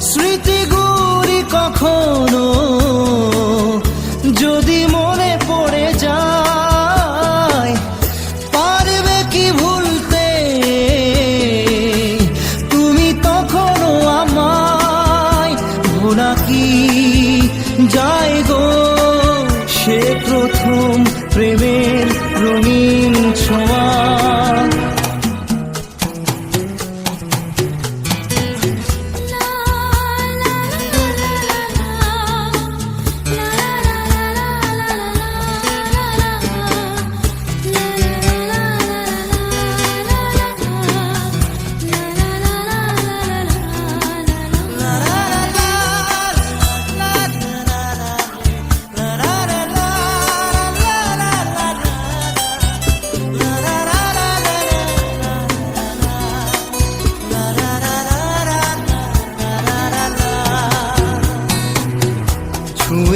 স্মৃতিগুলি কখনো যদি মনে পড়ে যায় পারবে কি তুমি গো? সে প্রথম প্রেমের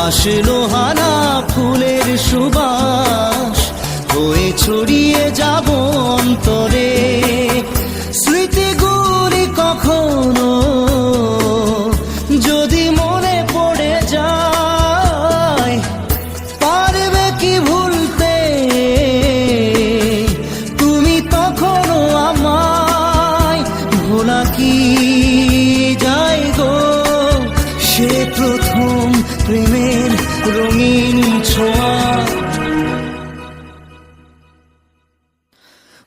হাসলো হানা ফুলের সুবাস। হয়ে ছড়িয়ে যাব অন্তরে। স্মৃতিগুলি কখনো যদি মনে পড়ে যায়, পারবে কি ভুলতে? তুমি তখনও আমায় ভোলা কি?